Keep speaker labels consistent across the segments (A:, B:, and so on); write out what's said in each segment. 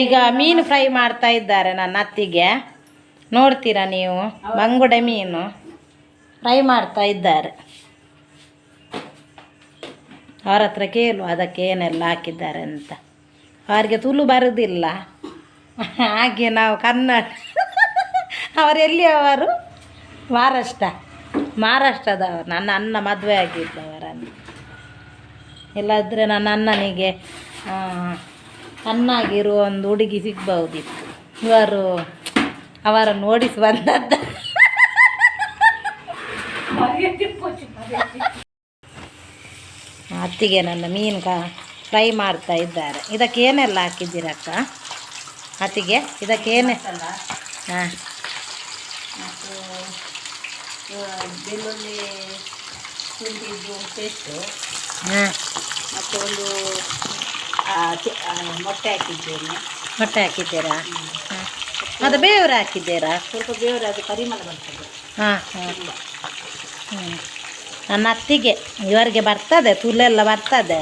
A: ಈಗ ಮೀನು ಫ್ರೈ ಮಾಡ್ತಾ ಇದ್ದಾರೆ ನನ್ನ ಅತ್ತಿಗೆ. ನೋಡ್ತೀರಾ ನೀವು? ಬಂಗುಡೆ ಮೀನು ಫ್ರೈ ಮಾಡ್ತಾ ಇದ್ದಾರೆ. ಅವ್ರ ಹತ್ರ ಕೇಳು ಅದಕ್ಕೆ ಏನೆಲ್ಲ ಹಾಕಿದ್ದಾರೆ ಅಂತ. ಅವರಿಗೆ ತುಳು ಬರುವುದಿಲ್ಲ ಹಾಗೆ ನಾವು ಕನ್ನಡ ಅವರೆಲ್ಲಿ ಅವರು ಮಹಾರಾಷ್ಟ್ರ. ಮಹಾರಾಷ್ಟ್ರದವರು ನನ್ನ ಅಣ್ಣ ಮದುವೆ ಆಗಿದ್ದವರನ್ನು. ಇಲ್ಲದ್ರೆ ನನ್ನ ಅಣ್ಣನಿಗೆ ಅಣ್ಣಾಗಿರುವ ಒಂದು ಹುಡುಗಿ ಸಿಗ್ಬಹುದಿತ್ತು ಇವರು ಅವರ ನೋಡಿಸ್ ಬಂದದ್ದ. ಅತ್ತಿಗೆ ನನ್ನ ಮೀನು ಕಾ ಫ್ರೈ ಮಾಡ್ತಾ ಇದ್ದಾರೆ. ಇದಕ್ಕೆ ಏನೆಲ್ಲ ಹಾಕಿದ್ದೀರಕ್ಕ ಅತ್ತಿಗೆ ಇದಕ್ಕೆ ಏನೇ? ಹಾಂ.
B: ಮತ್ತು ಬೆಳ್ಳುಳ್ಳಿ ಶುಂಠಿದ್ದು ಪೇಸ್ಟು
A: ಹಾಂ.
B: ಮತ್ತು ಒಂದು ಮೊಟ್ಟೆ ಹಾಕಿದ್ದೇನೆ.
A: ಮೊಟ್ಟೆ ಹಾಕಿದ್ದೀರಾ? ಅದು ಬೇವ್ರು ಹಾಕಿದ್ದೀರಾ?
B: ಸ್ವಲ್ಪ ಬೇವ್ರ ಅದು ಪರಿಮಳ ಬರ್ತದೆ.
A: ಹಾಂ ಹಾಂ. ಹ್ಞೂ ನನ್ನ ಅತ್ತಿಗೆ ಇವರಿಗೆ ಬರ್ತದೆ ತುಲೆಲ್ಲ ಬರ್ತದೆ.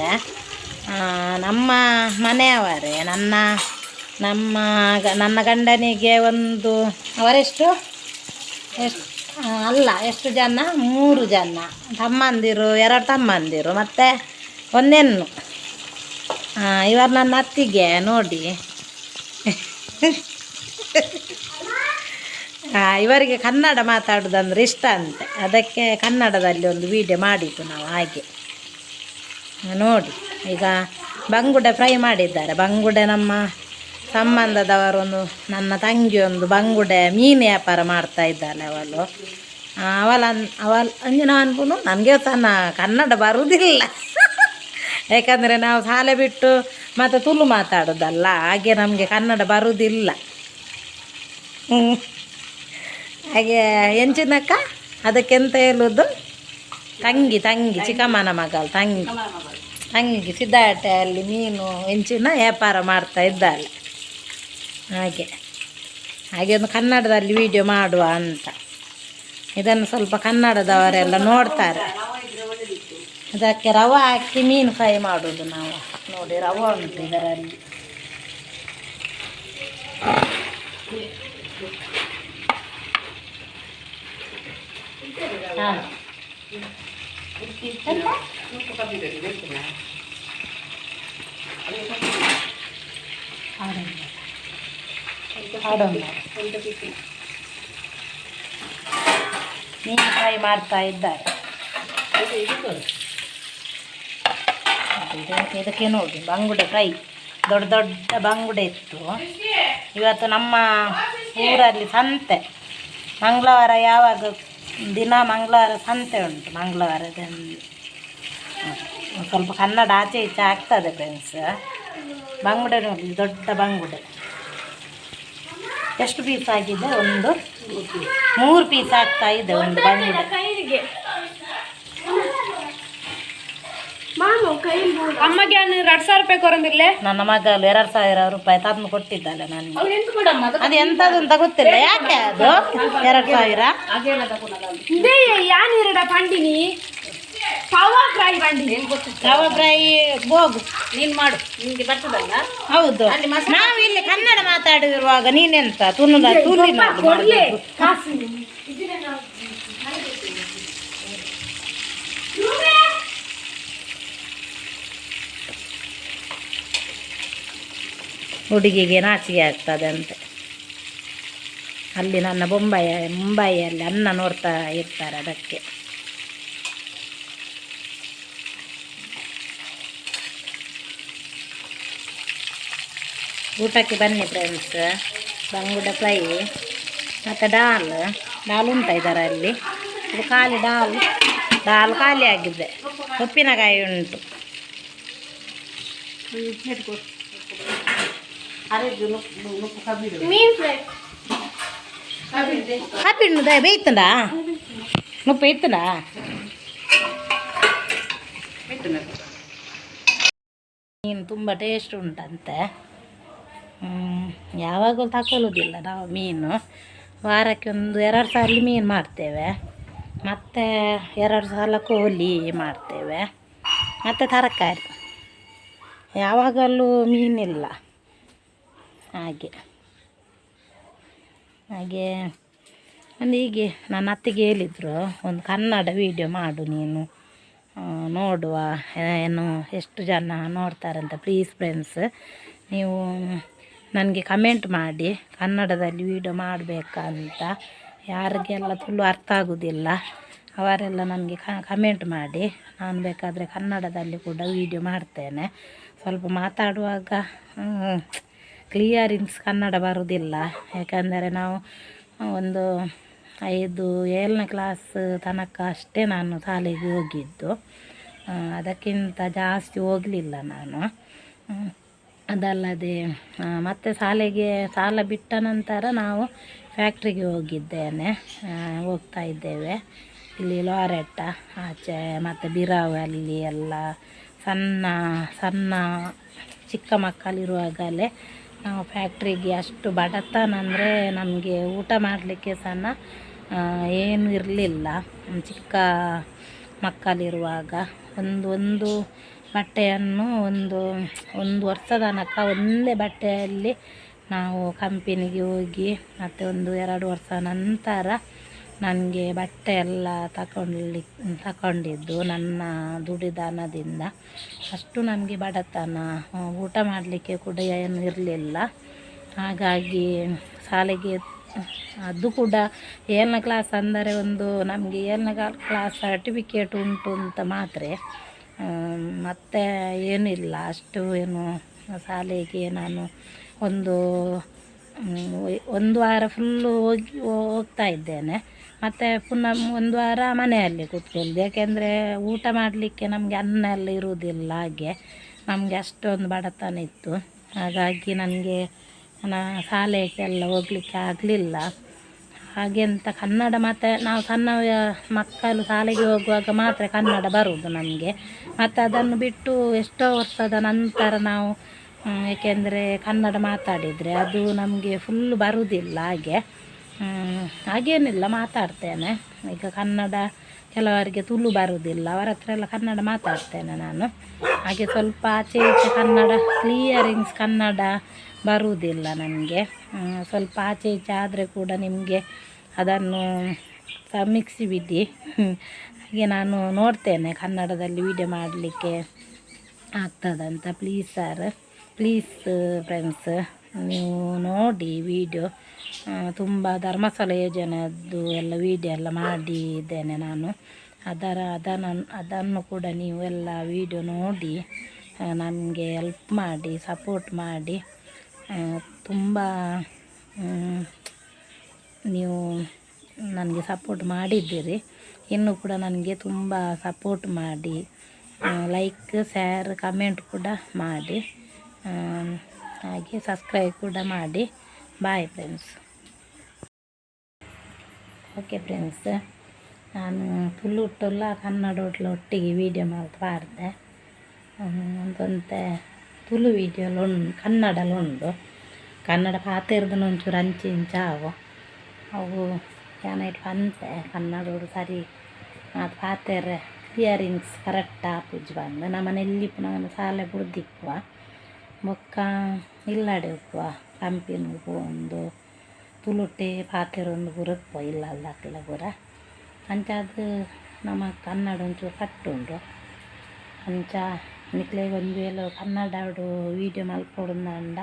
A: ನಮ್ಮ ಮನೆಯವರೇ ನನ್ನ ನಮ್ಮ ನನ್ನ ಗಂಡನಿಗೆ ಒಂದು ಅವರೆಷ್ಟು? ಎಷ್ಟು ಅಲ್ಲ ಎಷ್ಟು ಜನ? ಮೂರು ಜನ. ತಮ್ಮಂದಿರು ಎರಡು ತಮ್ಮಂದಿರು ಮತ್ತು ಒಂದೆನ್ನು ಇವರು ನನ್ನ ಅತ್ತಿಗೆ, ನೋಡಿ. ಇವರಿಗೆ ಕನ್ನಡ ಮಾತಾಡೋದಂದ್ರೆ ಇಷ್ಟ ಅಂತೆ. ಅದಕ್ಕೆ ಕನ್ನಡದಲ್ಲಿ ಒಂದು ವಿಡಿಯೋ ಮಾಡಿದ್ದು ನಾವು ಹಾಗೆ. ನೋಡಿ. ಈಗ ಬಂಗುಡೆ ಫ್ರೈ ಮಾಡಿದ್ದಾರೆ. ಬಂಗುಡೆ ನಮ್ಮ ಸಂಬಂಧದವರೊಂದು, ನನ್ನ ತಂಗಿ ಒಂದು ಬಂಗುಡೆ ಮೀನು ವ್ಯಾಪಾರ ಮಾಡ್ತಾ ಇದ್ದಾಳೆ ಅವಳು. ಅವಳ ಅವಳ ಅಂಜನ ಅನ್ಬೋದು ನನಗೆ ತನ್ನ ಕನ್ನಡ ಬರುವುದಿಲ್ಲ ಯಾಕಂದರೆ ನಾವು ಶಾಲೆ ಬಿಟ್ಟು ಮತ್ತು ತುಳು ಮಾತಾಡೋದಲ್ಲ, ಹಾಗೆ ನಮಗೆ ಕನ್ನಡ ಬರುವುದಿಲ್ಲ ಹಾಗೆ ಎಂಚಿನಕ್ಕ ಅದಕ್ಕೆಂತ ಹೇಳೋದು? ತಂಗಿ ತಂಗಿ, ಚಿಕ್ಕಮ್ಮನ ಮಗಳು, ತಂಗಿ. ತಂಗಿ ಸಿದ್ದಾಟೆಯಲ್ಲಿ ಮೀನು ಹೆಂಚಿನ ವ್ಯಾಪಾರ ಮಾಡ್ತಾ ಇದ್ದಾಳೆ. ಹಾಗೆ ಹಾಗೆ ಒಂದು ಕನ್ನಡದಲ್ಲಿ ವಿಡಿಯೋ ಮಾಡುವ ಅಂತ. ಇದನ್ನು ಸ್ವಲ್ಪ ಕನ್ನಡದವರೆಲ್ಲ ನೋಡ್ತಾರೆ. ಅದಕ್ಕೆ ರವೆ ಹಾಕಿ ಮೀನು ಫ್ರೈ ಮಾಡೋದು ನಾವು. ನೋಡಿ ರವೆ ಉಂಟು ಇದರಲ್ಲಿ. ಹಾಂ. ಮೀನು ಫ್ರೈ ಮಾಡ್ತಾ ಇದ್ದಾರೆ. ಇದು- ಇದಕ್ಕೆ ನೋಡಿ ಬಂಗುಡೆ ಫ್ರೈ. ದೊಡ್ಡ ದೊಡ್ಡ ಬಂಗುಡೆ ಇತ್ತು. ಇವತ್ತು ನಮ್ಮ ಊರಲ್ಲಿ ಸಂತೆ. ಮಂಗಳವಾರ ಯಾವಾಗ? ದಿನ ಮಂಗಳವಾರ ಸಂತೆ ಉಂಟು ಮಂಗಳವಾರದಲ್ಲಿ. ಸ್ವಲ್ಪ ಕನ್ನಡ ಆಚೆ ಈಚೆ ಆಗ್ತದೆ ಫ್ರೆಂಡ್ಸ್ ಬಂಗುಡೆ ನೋಡಿ ದೊಡ್ಡ ಬಂಗುಡೆ. ಎಷ್ಟು ಪೀಸ್ ಆಗಿದೆ? ಒಂದು ಮೂರು ಪೀಸ್ ಆಗ್ತಾ ಇದೆ ಒಂದು ಬಂಗುಡೆ.
C: ಅಮ್ಮಗೆ ಎರಡು ಸಾವಿರ ರೂಪಾಯಿ ಕೊರಂದಿರ್ಲೆ
A: ನನ್ನ ಮಗ ಎರಡು ಸಾವಿರ ರೂಪಾಯಿ ತಂದು ಕೊಟ್ಟಿದ್ದಲ್ಲ ನನಗೆ. ಅದು ಎಂತದ್ದು ಅಂತ ಗೊತ್ತಿಲ್ಲ. ಯಾಕೆ ಅದು? ಎರಡು ಸಾವಿರ?
C: ಇದೇ ಯಾನ್ ಪಂಡಿನಿ? ಪವಾ ಫ್ರೈ
A: ಬೋಗು
B: ನೀನು ಮಾಡು. ನಿಮಗೆ ಬರ್ತದಲ್ಲ?
A: ಹೌದು. ನಾವು ಇಲ್ಲಿ ಕನ್ನಡ ಮಾತಾಡಿರುವಾಗ ನೀನೆಂತ?
C: ಕಾಸು
A: ಹುಡುಗಿಗೆ ನಾಚಿಕೆ ಆಗ್ತದೆ ಅಂತ ಅಲ್ಲಿ ನನ್ನ ಬೊಂಬಾಯ ಮುಂಬೈಯಲ್ಲಿ ಅನ್ನ ನೋಡ್ತಾ ಇರ್ತಾರೆ ಅದಕ್ಕೆ. ಊಟಕ್ಕೆ ಬನ್ನಿ ಫ್ರೆಂಡ್ಸ್ ಬಂಗುಡ ಫ್ರೈ ಮತ್ತು ಡಾಲ್ ಡಾಲ್ ಉಂಟ ಇದರಲ್ಲಿ? ಇದು ಖಾಲಿ ಡಾಲ್ ಡಾಲ್ ಖಾಲಿ ಆಗಿದೆ. ಉಪ್ಪಿನಕಾಯಿ ಉಂಟು. ಬೇಯ್ತಂಡಾ ಮುಪ್ಪ ಇತ್ತಂಡಾ ಮೀನು ತುಂಬ ಟೇಸ್ಟ್ ಉಂಟಂತೆ. ಹ್ಮ್, ಯಾವಾಗಲೂ ತಗೊಳ್ಳೋದಿಲ್ಲ ನಾವು ಮೀನು. ವಾರಕ್ಕೆ ಒಂದು ಎರಡು ಸಲ ಮೀನು ಮಾಡ್ತೇವೆ. ಮತ್ತು ಎರಡು ಸಾಲ ಕೋಳಿ ಮಾಡ್ತೇವೆ. ಮತ್ತು ತರಕಾರಿ. ಯಾವಾಗಲೂ ಮೀನಿಲ್ಲ. ಹಾಗೆ. ಹಾಗೆ ಒಂದು ಹೀಗೆ ನನ್ನ ಅತ್ತಿಗೆ ಹೇಳಿದರು, ಒಂದು ಕನ್ನಡ ವೀಡಿಯೋ ಮಾಡು ನೀನು. ನೋಡುವ ಏನು, ಎಷ್ಟು ಜನ ನೋಡ್ತಾರಂತ ಪ್ಲೀಸ್ ಫ್ರೆಂಡ್ಸ್ ನೀವು ನನಗೆ ಕಮೆಂಟ್ ಮಾಡಿ, ಕನ್ನಡದಲ್ಲಿ ವೀಡಿಯೋ ಮಾಡಬೇಕಂತ ಯಾರಿಗೆಲ್ಲ ತುಳು ಅರ್ಥ ಆಗೋದಿಲ್ಲ, ಅವರೆಲ್ಲ ನನಗೆ ಕಮೆಂಟ್ ಮಾಡಿ, ನಾನು ಬೇಕಾದರೆ ಕನ್ನಡದಲ್ಲಿ ಕೂಡ ವೀಡಿಯೋ ಮಾಡ್ತೇನೆ. ಸ್ವಲ್ಪ ಮಾತಾಡುವಾಗ ಕ್ಲಿಯರಿಂಗ್ಸ್ ಕನ್ನಡ ಬರುವುದಿಲ್ಲ ಯಾಕಂದರೆ ನಾವು ಒಂದು ಐದು, ಏಳನೇ ಕ್ಲಾಸ್ ತನಕ ಅಷ್ಟೇ ನಾನು ಶಾಲೆಗೆ ಹೋಗಿದ್ದು. ಅದಕ್ಕಿಂತ ಜಾಸ್ತಿ ಹೋಗಲಿಲ್ಲ ನಾನು. ಅದಲ್ಲದೆ ಮತ್ತೆ ಶಾಲೆಗೆ ಸಾಲ ಬಿಟ್ಟ ನಂತರ ನಾವು ಫ್ಯಾಕ್ಟ್ರಿಗೆ ಹೋಗಿದ್ದೇನೆ. ಹೋಗ್ತಾ ಇದ್ದೇವೆ. ಇಲ್ಲಿ ಲಾರೆಟ್ಟ ಆಚೆ ಮತ್ತು ಬಿರಾವಲ್ಲಿ ಎಲ್ಲ ಸಣ್ಣ ಸಣ್ಣ ಚಿಕ್ಕ ಮಕ್ಕಳಿರುವಾಗಲೇ ಫ್ಯಾಕ್ಟ್ರಿಗೆ ಅಷ್ಟು ಬಡತನ ಅಂದರೆ ನಮಗೆ ಊಟ ಮಾಡಲಿಕ್ಕೆ ಸಣ್ಣ ಏನು ಇರಲಿಲ್ಲ. ಚಿಕ್ಕ ಮಕ್ಕಳಿರುವಾಗ ಒಂದು ಒಂದು ಬಟ್ಟೆಯನ್ನು ಒಂದು ಒಂದು ವರ್ಷದ ತನಕ ಒಂದೇ ಬಟ್ಟೆಯಲ್ಲಿ ನಾವು ಕಂಪೆನಿಗೆ ಹೋಗಿ ಮತ್ತು ಒಂದು ಎರಡು ವರ್ಷ ನಂತರ ನನಗೆ ಬಟ್ಟೆ ಎಲ್ಲ ತಗೊಳ್ಳಿ ತಗೊಂಡಿದ್ದು ನನ್ನ ದುಡಿದಾನದಿಂದ. ಅಷ್ಟು ನನಗೆ ಬಡತನ. ಊಟ ಮಾಡಲಿಕ್ಕೆ ಕೂಡ ಏನು ಇರಲಿಲ್ಲ. ಹಾಗಾಗಿ ಶಾಲೆಗೆ, ಅದು ಕೂಡ ಏಳನೇ ಕ್ಲಾಸ್ ಅಂದರೆ ಒಂದು ನಮಗೆ ಏಳನೇ ಕ್ಲಾಸ್ ಸರ್ಟಿಫಿಕೇಟ್ ಉಂಟು ಅಂತ ಮಾತ್ರ. ಮತ್ತು ಏನಿಲ್ಲ. ಅಷ್ಟು ಏನು ಶಾಲೆಗೆ ನಾನು ಒಂದು ಒಂದು ವಾರ ಫುಲ್ಲು ಹೋಗಿ, ಹೋಗ್ತಾ ಇದ್ದೇನೆ. ಮತ್ತು ಪುನಃ ಒಂದು ವಾರ ಮನೆಯಲ್ಲಿ ಕೂತ್ಕೊಳ್ಳೋದು. ಯಾಕೆಂದರೆ ಊಟ ಮಾಡಲಿಕ್ಕೆ ನಮಗೆ ಅನ್ನ ಎಲ್ಲ ಇರುವುದಿಲ್ಲ ಹಾಗೆ. ನಮಗೆ ಅಷ್ಟೊಂದು ಬಡತನ ಇತ್ತು. ಹಾಗಾಗಿ ನನಗೆ ನಾ ಶಾಲೆಗೆಲ್ಲ ಹೋಗಲಿಕ್ಕೆ ಆಗಲಿಲ್ಲ. ಹಾಗೆ ಅಂತ ಕನ್ನಡ ಮತ್ತು ನಾವು ಸಣ್ಣ ಮಕ್ಕಳು ಶಾಲೆಗೆ ಹೋಗುವಾಗ ಮಾತ್ರ ಕನ್ನಡ ಬರುವುದು ನಮಗೆ. ಮತ್ತು ಅದನ್ನು ಬಿಟ್ಟು ಎಷ್ಟೋ ವರ್ಷದ ನಂತರ ನಾವು ಏಕೆಂದರೆ ಕನ್ನಡ ಮಾತಾಡಿದರೆ ಅದು ನಮಗೆ ಫುಲ್ ಬರುವುದಿಲ್ಲ ಹಾಗೆ. ಹಾಗೇನಿಲ್ಲ, ಮಾತಾಡ್ತೇನೆ. ಈಗ ಕನ್ನಡ ಕೆಲವರಿಗೆ ತುಳು ಬರುವುದಿಲ್ಲ ಅವರ ಹತ್ರ ಎಲ್ಲ ಕನ್ನಡ ಮಾತಾಡ್ತೇನೆ ನಾನು. ಹಾಗೆ ಸ್ವಲ್ಪ ಆಚೆ ಈಚೆ ಕನ್ನಡ ಕ್ಲಿಯರಿಂಗ್ಸ್ ಕನ್ನಡ ಬರುವುದಿಲ್ಲ ನನಗೆ. ಸ್ವಲ್ಪ ಆಚೆ ಈಚೆ ಆದರೆ ಕೂಡ ನಿಮಗೆ ಅದನ್ನು ಮಿಕ್ಸಿ ಬಿಡಿ. ಹಾಗೆ ನಾನು ನೋಡ್ತೇನೆ ಕನ್ನಡದಲ್ಲಿ ವಿಡಿಯೋ ಮಾಡಲಿಕ್ಕೆ ಆಗ್ತದಂತ. ಪ್ಲೀಸ್ ಸರ್ ಪ್ಲೀಸ್ ಫ್ರೆಂಡ್ಸ್ ನೀವು ನೋಡಿ ವಿಡಿಯೋ ತುಂಬ ಧರ್ಮಸ್ಥಳ ಯೋಜನೆಯದ್ದು ಎಲ್ಲ ವೀಡಿಯೋ ಎಲ್ಲ ಮಾಡಿದ್ದೇನೆ ನಾನು. ಅದರ, ಅದನ್ನು ಅದನ್ನು ಕೂಡ ನೀವು ಎಲ್ಲ ವೀಡಿಯೋ ನೋಡಿ ನನಗೆ ಹೆಲ್ಪ್ ಮಾಡಿ ಸಪೋರ್ಟ್ ಮಾಡಿ ತುಂಬ ನೀವು ನನಗೆ ಸಪೋರ್ಟ್ ಮಾಡಿದ್ದೀರಿ. ಇನ್ನು ಕೂಡ ನನಗೆ ತುಂಬ ಸಪೋರ್ಟ್ ಮಾಡಿ ಲೈಕ್ ಶೇರ್ ಕಮೆಂಟ್ ಕೂಡ ಮಾಡಿ ಹಾಗೆ ಸಬ್ಸ್ಕ್ರೈಬ್ ಕೂಡ ಮಾಡಿ. ಬಾಯ್ ಫ್ರೆಂಡ್ಸ್ ಓಕೆ ಫ್ರೆಂಡ್ಸ್ ನಾನು ತುಳು ಹುಟ್ಟಲ್ಲ ಕನ್ನಡ ಹೋಟ್ಲು ಒಟ್ಟಿಗೆ ವೀಡಿಯೋ ಮಾಡ್ತಾ ಅಂತೆ ತುಳು ವೀಡಿಯೋಲು ಉಂಡು ಕನ್ನಡಲ್ಲಿ ಉಂಡು ಕನ್ನಡ ಪಾತಿರ್ದು ಒಂಚೂರು ಅಂಚಿ ಇಂಚಾವು ಅವು ಏನಾಯ್ತು ಕನ್ನಡ ಕನ್ನಡೋಡು ಸರಿ ಅದು ಪಾತೆರೆ ಕ್ಲಿಯರಿಂಗ್ಸ್ ಕರೆಕ್ಟ್ ಆಪುಜ್ ಬಂದು. ನಮ್ಮನೆ ಎಲ್ಲಿ ನಾನು ಸಾಲೆ ಬುಡ್ದಿಕ್ಕುವ ಬೊಕ್ಕ ಇಲ್ಲಾಡೆ ಕಂಪಿನ ಒಂದು ತುಳುಟೆ ಪಾತೆರೊಂದು ಪೂರಪ್ಪುವ ಇಲ್ಲ ಅಲ್ಲ ಪೂರ ಅಂಚಾದ ನಮ್ಮ ಕನ್ನಡ ಒಂಚೂರು ಕಟ್ಟುಂಡು ಅಂಚ ನಿಕ್ಲೆಗ್ ಒಂದು ವೇಳೆ ಕನ್ನಡಡು ವೀಡಿಯೋ ಮಲ್ಪೊಡುಂದಂಡ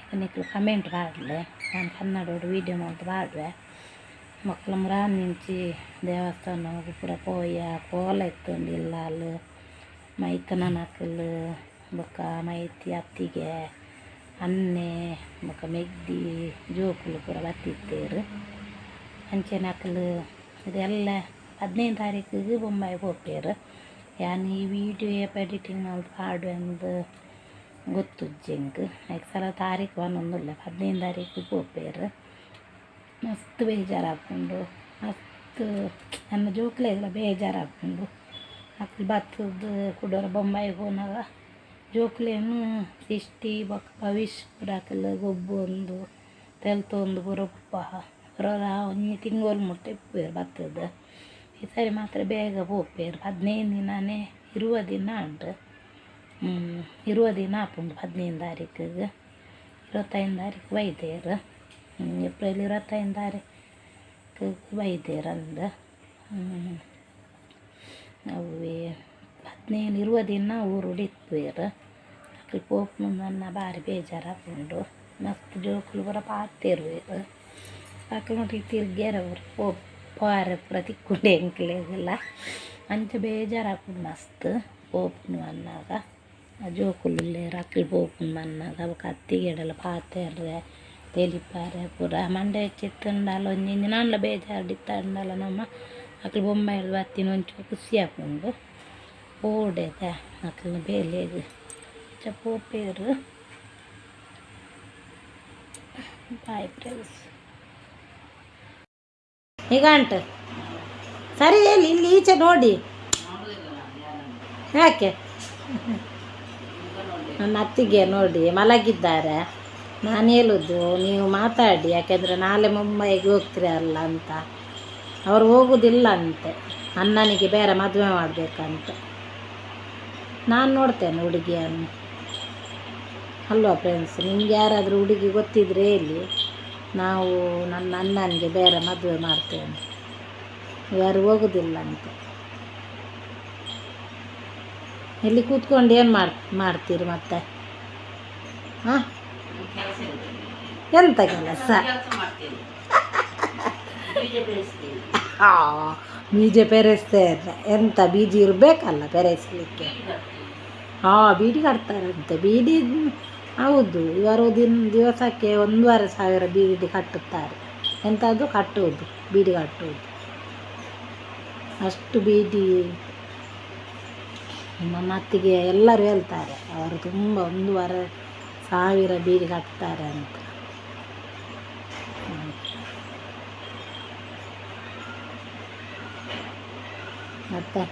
A: ಈಗ ನಿಕ್ಲು ಕಮೆಂಟ್ ಪಾಡ್ಲೆ ನಾನು ಕನ್ನಡೋಡು ವೀಡಿಯೋ ಮಲ್ತು ಪಾಡ್ವೆ ಮಕ್ಕಳ ಮುರಾನ್ ನಿಂಚಿ ದೇವಸ್ಥಾನ ಪೂರ ಪೋಯ, ಕೋಲ ಎತ್ತುಂಡು ಇಲ್ಲ ಅಲ್ಲಿ ಮೈತನ ನಕಲು ಬೊಕ್ಕ ಮೈತಿ ಅತ್ತಿಗೆ. ಅನ್ನೆ ಬೊಕ ಮೆಗ್ದಿ, ಜೋಕುಲು ಪೂರ ಬತ್ತಿತ್ತೇರು ಅಂಚೆ ನಕಲು, ಇದೆಲ್ಲ ಹದಿನೈದು ತಾರೀಕಿಗೆ ಬೊಂಬಾಯಿ ಹೋಗ್ತೇರು ಯಾನ್ ಈ ವಿಡಿಯೋ ಏಪ ಎಡಿಟಿಂಗ್ ಮಾಡಿ ಪಾಡು ಎಂದು ಗೊತ್ತುಜ್ಜೆಂಕ್ ಐದು ಸಲ ತಾರೀಕು ಒಂದೊಂದಿಲ್ಲ ಹದಿನೈದು ತಾರೀಕಿಗೆ ಹೋಗ್ತೇರು ಮಸ್ತ್ ಬೇಜಾರಾಗ್ಕೊಂಡು, ಮಸ್ತ್ ನನ್ನ ಜೋಕ್ಲೆ ಇಲ್ಲ ಬೇಜಾರಾಗ್ಕೊಂಡು ಮಕ್ಳು ಬತ್ತದ ಕುಡೋರ ಬೊಂಬಾಯಿಗೆ ಹೋನಾಗ ಜೋಕ್ಲೇನು ಸಿಷ್ಟಿ, ಬಕ್ ಭವಿಷ್ ಬರಾಕಲ್ಲ ಗೊಬ್ಬು ಒಂದು ತೆಲ್ತೊಂದು ಬರೋಪ್ಪ ಬರೋರ ಒಂದೇ ತಿಂಗಳು ಮುಟ್ಟೆ ಪೇರು ಬತ್ತದ. ಈ ಸರಿ ಮಾತ್ರ ಬೇಗ ಹೋಗ್ಬೇರು ಹದಿನೈದು ದಿನನೇ ಇರುವ ದಿನ ಉಂಟು. ಇರುವ ದಿನ ಆಪುಂಡು ಹದಿನೈದು ತಾರೀಕಿಗೆ. ಇರುವತ್ತೈದು ತಾರೀಕು வைத்தேர் ಏಪ್ರಿಲ್ ಇರುವತ್ತೈದು ತಾರೀಕು வைத்தேர் அந்த ಅವೇ ಹದಿನೈದು ಇರುವ ದಿನ ಊರು ಉಳಿತ್ವೇರು ಅಕ್ಲಿ ಪೋಪು ನನ್ನ ಭಾರಿ ಬೇಜಾರಾಕೊಂಡು ಮಸ್ತ್ ಜೋಕುಲು ಬರ ಪಾತಿರುವೇರು ಅಕ್ಲು ನೋಡಿ ತಿರ್ಗ್ಯಾರ ಅವ್ರು ಪೋಪ್ ಪಾರ ಪೂರ ತಿಕ್ಕೊಂಡೆ ಎಂಕ್ಲೆಗೆಲ್ಲ ಅಂಚ ಬೇಜಾರಾಕೊಂಡು ಮಸ್ತ್ ಪೋಪ್ನು ಅನ್ನಾಗ ಆ ಜೋಕುಲು ಅಕ್ಲಿ ಪೋಪುನು ಅನ್ನಾಗ ಅವ ಕತ್ತಿಗೆಡಲ ಪಾತೇರ್ರೆ ತೆಲಿಪಾರೆ ಪೂರ. ಮಂಡೆ ಚಿತ್ತಂಡಲ ಒಂಜಿಂಜಿ ನಾನ್ಲ ಬೇಜಾರ್ಡಿತ್ತಂಡಲ ನಮ್ಮ ಅಕ್ಲು ಬೊಂಬೈಲ್ ಬತ್ತಿನ ಹಾಕೊಂಡು ಓಡೆದ ಅಕ್ಲಿನ ಬೇಲೆಗ್ ಚಪ್ಪೋಪೇರು ಬಾಯ್ ಫ್ರೆಂಡ್ಸ್ ಈಗ ಅಂಟ ಸರಿ ಹೇಳಿ ಇಲ್ಲಿ ಈಚೆ ನೋಡಿ. ಯಾಕೆ? ನನ್ನ ಅತ್ತಿಗೆ ನೋಡಿ, ಮಲಗಿದ್ದಾರೆ. ನಾನು ಹೇಳುದು, ನೀವು ಮಾತಾಡಿ, ಯಾಕೆಂದರೆ ನಾಳೆ ಮುಂಬೈಗೆ ಹೋಗ್ತೀರಲ್ಲ ಅಂತ. ಅವರು ಹೋಗುವುದಿಲ್ಲ ಅಂತೆ. ಅಣ್ಣನಿಗೆ ಬೇರೆ ಮದುವೆ ಮಾಡಬೇಕಂತ. ನಾನು ನೋಡ್ತೇನೆ ಹುಡುಗಿಯನ್ನು. ಅಲ್ವಾ ಫ್ರೆಂಡ್ಸ್ ನಿಮ್ಗೆ ಯಾರಾದರೂ ಹುಡುಗಿ ಗೊತ್ತಿದ್ರೆ ಹೇಳಿ. ನಾವು ನನ್ನ ಅಣ್ಣನಿಗೆ ಬೇರೆ ಮದುವೆ ಮಾಡ್ತೇನೆ. ಯಾರು ಹೋಗೋದಿಲ್ಲ ಅಂತ. ಇಲ್ಲಿ ಕೂತ್ಕೊಂಡು ಏನು ಮಾಡಿ, ಮಾಡ್ತೀರಿ ಮತ್ತೆ? ಹಾಂ ಎಂತ ಕೆಲಸ?
B: ಬೀಜ
A: ಪೆರೆಸ್ತೇ ಇರ ಎಂಥ ಬೀಜ ಇರಬೇಕಲ್ಲ ಬೆರೆಸಲಿಕ್ಕೆ? ಹಾಂ, ಬೀಡಿ ಕಟ್ತಾರಂತೆ. ಬೀಡಿ ಹೌದು, ಇವರು ದಿನ, ದಿವಸಕ್ಕೆ ಒಂದೂವರೆ ಸಾವಿರ ಬೀಡಿ ಕಟ್ಟುತ್ತಾರೆ. ಎಂಥದ್ದು ಕಟ್ಟುವುದು, ಬೀಡಿ ಕಟ್ಟುವುದು. ಅಷ್ಟು ಬೀಡಿ ನಮ್ಮ ಅತ್ತಿಗೆ ಎಲ್ಲರೂ ಹೇಳ್ತಾರೆ. ಅವರು ತುಂಬ ಒಂದೂವರೆ ಸಾವಿರ ಬೀಡಿ ಕಟ್ತಾರೆ ಅಂತ. ಮತ್ತೆ?